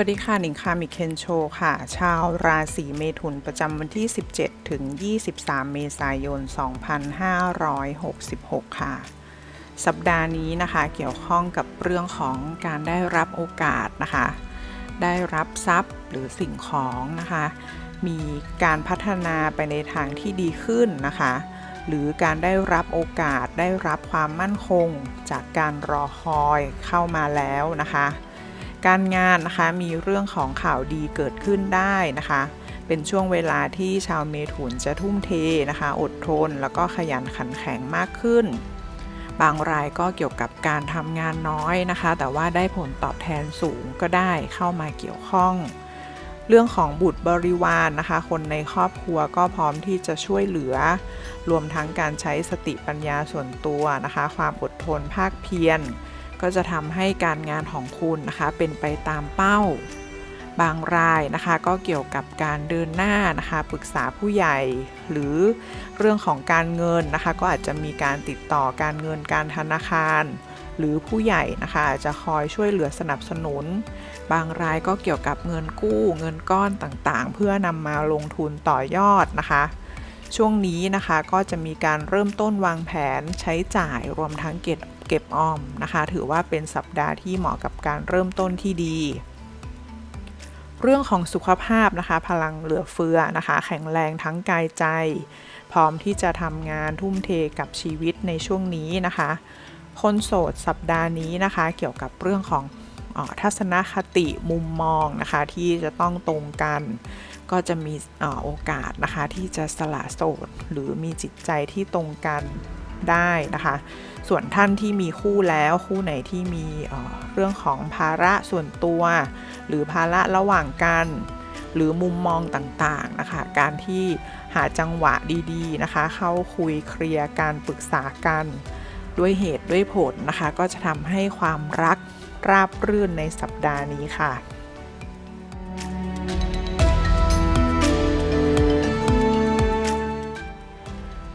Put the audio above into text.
วัสดีค่ะหนิงคามิเคนโชค่ะ ชาวราศีเมถุนประจำวันที่ 17 ถึง 23 เมษายน 2566 ค่ะ สัปดาห์นี้นะคะเกี่ยวข้องกับเรื่องของการได้รับโอกาสนะคะ ได้รับทรัพย์หรือสิ่งของนะคะ มีการพัฒนาไปในทางที่ดีขึ้นนะคะ หรือการได้รับโอกาสได้รับความมั่นคงจากการรอคอยเข้ามาแล้วนะคะ การงานนะคะมีเรื่องของข่าวดีเกิดขึ้นได้นะคะ เป็นช่วงเวลาที่ชาวเมถุนจะทุ่มเทนะคะ อดทนแล้วก็ขยันขันแข็งมากขึ้น บางรายก็เกี่ยวกับการทำงานน้อยนะคะ แต่ว่าได้ผลตอบแทนสูงก็ได้เข้ามาเกี่ยวข้อง เรื่องของบุตรบริวารนนะคะ คนในครอบครัวก็พร้อมที่จะช่วยเหลือ รวมทั้งการใช้สติปัญญาส่วนตัวนะคะ ความอดทนภาคเพียร ก็จะทำให้การงานของคุณนะคะเป็นไปตามเป้า บางรายนะคะ ก็เกี่ยวกับการเดินหน้านะคะปรึกษาผู้ใหญ่ หรือเรื่องของการเงินนะคะ ก็อาจจะมีการติดต่อการเงินการธนาคาร หรือผู้ใหญ่นะคะอาจจะคอยช่วยเหลือสนับสนุน บางรายก็เกี่ยวกับเงินกู้เงินก้อนต่างๆ เพื่อนำมาลงทุนต่อยอดนะคะช่วงนี้นะคะก็จะมีการเริ่มต้นวางแผนใช้จ่ายรวมทั้งเก็บ เก็บออมนะคะ ถือว่าเป็นสัปดาห์ที่เหมาะกับการเริ่มต้นที่ดี เรื่องของสุขภาพนะคะ พลังเหลือเฟือนะคะ แข็งแรงทั้งกายใจ พร้อมที่จะทำงานทุ่มเทกับชีวิตในช่วงนี้นะคะ คนโสดสัปดาห์นี้นะคะ เกี่ยวกับเรื่องของออทัศนคติมุมมองนะคะที่จะต้องตรงกัน ก็จะมีออโอกาสนะคะที่จะสละโสด หรือมีจิตใจที่ตรงกัน ได้นะคะ ส่วนท่านที่มีคู่แล้วคู่ไหนที่มีเออเรื่องของภาระส่วนตัว หรือภาระระหว่างกัน หรือมุมมองต่างๆนะคะการที่หาจังหวะดีๆนะคะ เข้าคุยเคลียร์การปรึกษากัน ด้วยเหตุด้วยผลนะคะ ก็จะทำให้ความรักราบรื่นในสัปดาห์นี้ค่ะ